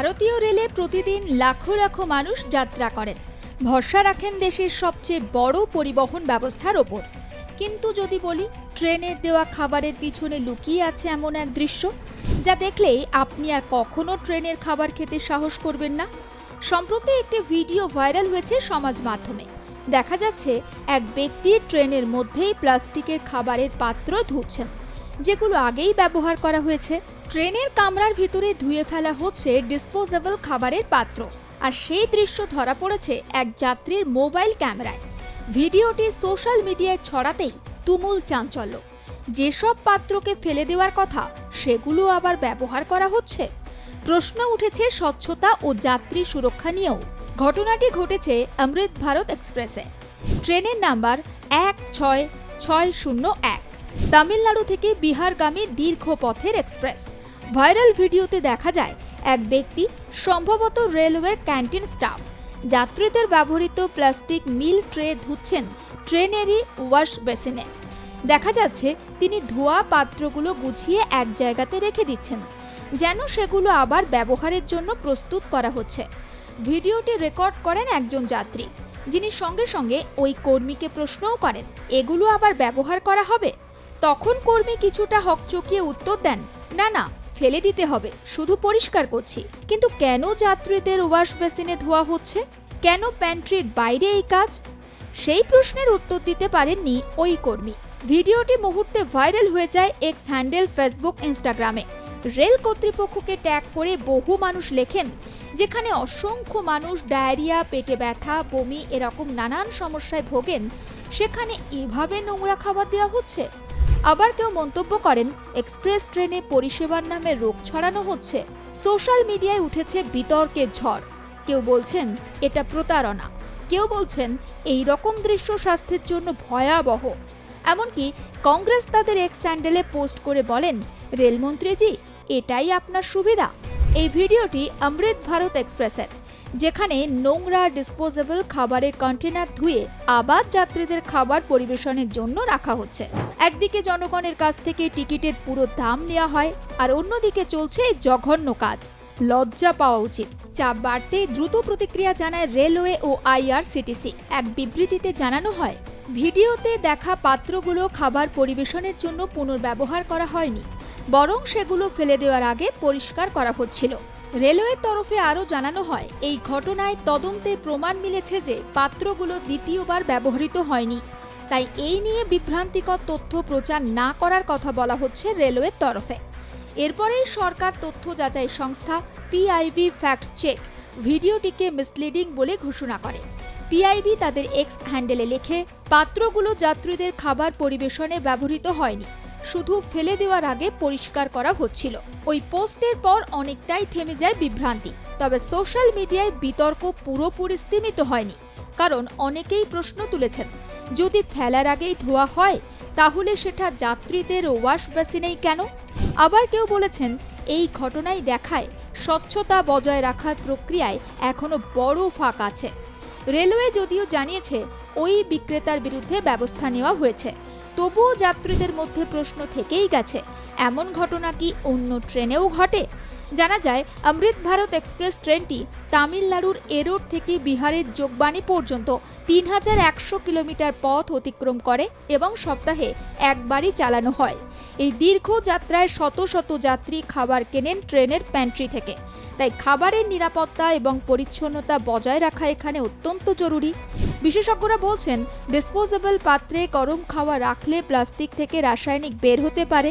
ভারতীয় রেলে প্রতিদিন লাখো লাখো মানুষ যাত্রা করেন। ভরসা রাখেন দেশের সবচেয়ে বড় পরিবহন ব্যবস্থার ওপর। কিন্তু যদি বলি, ট্রেনের দেওয়া খাবারের পিছনে লুকিয়ে আছে এমন এক দৃশ্য, যা দেখলেই আপনি আর কখনো ট্রেনের খাবার খেতে সাহস করবেন না। সম্প্রতি একটি ভিডিও ভাইরাল হয়েছে সমাজ মাধ্যমে। দেখা যাচ্ছে, এক ব্যক্তি ট্রেনের মধ্যেই প্লাস্টিকের খাবারের পাত্র ধুচ্ছেন। যেগুলো আগেই ব্যবহার করা হয়েছে। ট্রেনের কামরার ভিতরে ধুয়ে ফেলা হচ্ছে ডিসপোজেবল খাবারের পাত্র। আর সেই দৃশ্য ধরা পড়েছে এক যাত্রীর মোবাইল ক্যামেরায়। ভিডিওটি সোশ্যাল মিডিয়ায় ছড়াতেই তুমুল চাঞ্চল্য। যেসব পাত্রকে ফেলে দেওয়ার কথা, সেগুলো আবার ব্যবহার করা হচ্ছে। প্রশ্ন উঠেছে স্বচ্ছতা ও যাত্রী সুরক্ষা নিয়েও। ঘটনাটি ঘটেছে অমৃত ভারত এক্সপ্রেসে। ট্রেনের নাম্বার এক ছয় ছয় শূন্য এক। তামিলনাড়ু থেকে বিহারগামী দীর্ঘ পথের এক্সপ্রেস। ভাইরাল ভিডিওতে দেখা যায়, এক ব্যক্তি, সম্ভবত রেলওয়ের ক্যান্টিন স্টাফ, যাত্রীদের ব্যবহৃত প্লাস্টিক মিল ট্রে ধুচ্ছেন ট্রেনেরই ওয়াশ বেসিনে। দেখা যাচ্ছে, তিনি ধোয়া পাত্রগুলো গুছিয়ে এক জায়গাতে রেখে দিচ্ছেন, যেন সেগুলো আবার ব্যবহারের জন্য প্রস্তুত করা হচ্ছে। ভিডিওটি রেকর্ড করেন একজন যাত্রী, যিনি সঙ্গে সঙ্গে ওই কর্মীকে প্রশ্নও করেন, এগুলো আবার ব্যবহার করা হবে? তখন কর্মী কিছুটা হকচকিয়ে উত্তর দেন, না না, ফেলে দিতে হবে, শুধু পরিষ্কার করছি। কিন্তু কেন যাত্রীদের ওয়াশ বেসিনে ধোয়া হচ্ছে? কেন প্যান্ট্রির বাইরে এই কাজ? সেই প্রশ্নের উত্তর দিতে পারেননি ওই কর্মী। ভিডিওটি মুহূর্তে ভাইরাল হয়ে যায় এক্স হ্যান্ডেল ফেসবুক, ইনস্টাগ্রামে। রেল কর্তৃপক্ষকে ট্যাগ করে বহু মানুষ লেখেন, যেখানে অসংখ্য মানুষ ডায়রিয়া, পেটে ব্যথা, বমি, এরকম নানান সমস্যায় ভোগেন, সেখানে এভাবে নোংরা খাবার দেওয়া হচ্ছে? আবার কেউ মন্তব্য করেন, এক্সপ্রেস ট্রেনে পরিষেবার নামে রোগ ছড়ানো হচ্ছে, সোশ্যাল মিডিয়ায় উঠেছে বিতর্কের ঝড়। কেউ বলছেন, এটা প্রতারণা। কেউ বলছেন, এই রকম দৃশ্য স্বাস্থ্যের জন্য ভয়াবহ। এমনকি কংগ্রেস তাদের এক স্যান্ডেলে পোস্ট করে বলেন, রেলমন্ত্রীজি, এটাই আপনার সুবিধা। এই ভিডিওটি অমৃত ভারত এক্সপ্রেসের। যেখানে নোংরা ডিসপোজেবল খাবারের কন্টেনার ধুয়ে আবার যাত্রীদের খাবার পরিবেশনের জন্য রাখা হচ্ছে। একদিকে জনগণের কাছ থেকে টিকিটের পুরো দাম নেওয়া হয় আর অন্যদিকে চলছে জঘন্য কাজ। লজ্জা পাওয়া উচিত চাপ বাড়তে দ্রুত প্রতিক্রিয়া জানায় রেলওয়ে ও আইআরসিটিসি। এক বিবৃতিতে জানানো হয়, ভিডিওতে দেখা পাত্রগুলো খাবার পরিবেশনের জন্য পুনর্ব্যবহার করা হয়নি, বরং সেগুলো ফেলে দেওয়ার আগে পরিষ্কার করা হচ্ছিল। রেলওয়ের তরফে আরও জানানো হয়, এই ঘটনায় তদন্তে প্রমাণ মিলেছে যে পাত্রগুলো দ্বিতীয়বার ব্যবহৃত হয়নি। তাই এই নিয়ে বিভ্রান্তিকর তথ্য প্রচার না করার কথা বলা হচ্ছে রেলওয়ের তরফে। এরপরেই সরকার তথ্য যাচাই সংস্থা পিআইবি ফ্যাক্ট চেক ভিডিওটিকে মিসলিডিং বলে ঘোষণা করে। পিআইবি তাদের এক্স হ্যান্ডেলে লেখে, পাত্রগুলো যাত্রীদের খাবার পরিবেশনে ব্যবহৃত হয়নি। শুধু ফেলে দেওয়ার আগে পরিষ্কার করা হচ্ছিল। ওই পোস্টের পর অনেকটাই থেমে যায় বিভ্রান্তি, তবে সোশ্যাল মিডিয়ায় বিতর্ক পুরোপুরি স্তীমিত হয়নি, কারণ অনেকেই প্রশ্ন তুলেছেন, যদি ফেলার আগেই ধোয়া হয়, তাহলে সেটা যাত্রীদের ওয়াশ বেসিনেই কেন? আবার কেউ বলেছেন, এই ঘটনাই দেখায় স্বচ্ছতা বজায় রাখার প্রক্রিয়ায় এখনও বড় ফাঁক আছে। রেলওয়ে যদিও জানিয়েছে, ওই বিক্রেতার বিরুদ্ধে ব্যবস্থা নেওয়া হয়েছে তবুও যাত্রীদের মধ্যে প্রশ্ন থেকেই গেছে, এমন ঘটনা কি অন্য ট্রেনেও ঘটে? জানা যায়, অমৃত ভারত এক্সপ্রেস ট্রেনটি তামিলনাড়ুর এরোড থেকে বিহারের যোগবাণী পর্যন্ত তিন হাজার একশো কিলোমিটার পথ অতিক্রম করে এবং সপ্তাহে একবারই চালানো হয়। এই দীর্ঘ যাত্রায় শত শত যাত্রী খাবার কেনেন ট্রেনের প্যান্ট্রি থেকে। তাই খাবারের নিরাপত্তা এবং পরিচ্ছন্নতা বজায় রাখা এখানে অত্যন্ত জরুরি। বিশেষজ্ঞরা বলছেন ডিসপোজেবল পাত্রে গরম খাওয়া রাখলে প্লাস্টিক থেকে রাসায়নিক বের হতে পারে,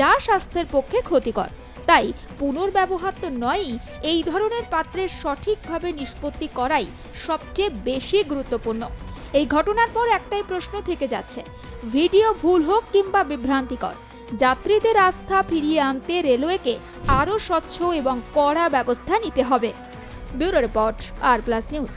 যা স্বাস্থ্যের পক্ষে ক্ষতিকর। তাই পুনর্ব্যবহার তো নয়ই, এই ধরনের পাত্রের সঠিকভাবে নিষ্পত্তি করাই সবচেয়ে বেশি গুরুত্বপূর্ণ। এই ঘটনার পর একটাই প্রশ্ন থেকে যাচ্ছে, ভিডিও ভুল হোক কিংবা বিভ্রান্তিকর, যাত্রীদের আস্থা ফিরিয়ে আনতে রেলওয়েকে আরও স্বচ্ছ এবং কড়া ব্যবস্থা নিতে হবে। Bureau report, R plus news.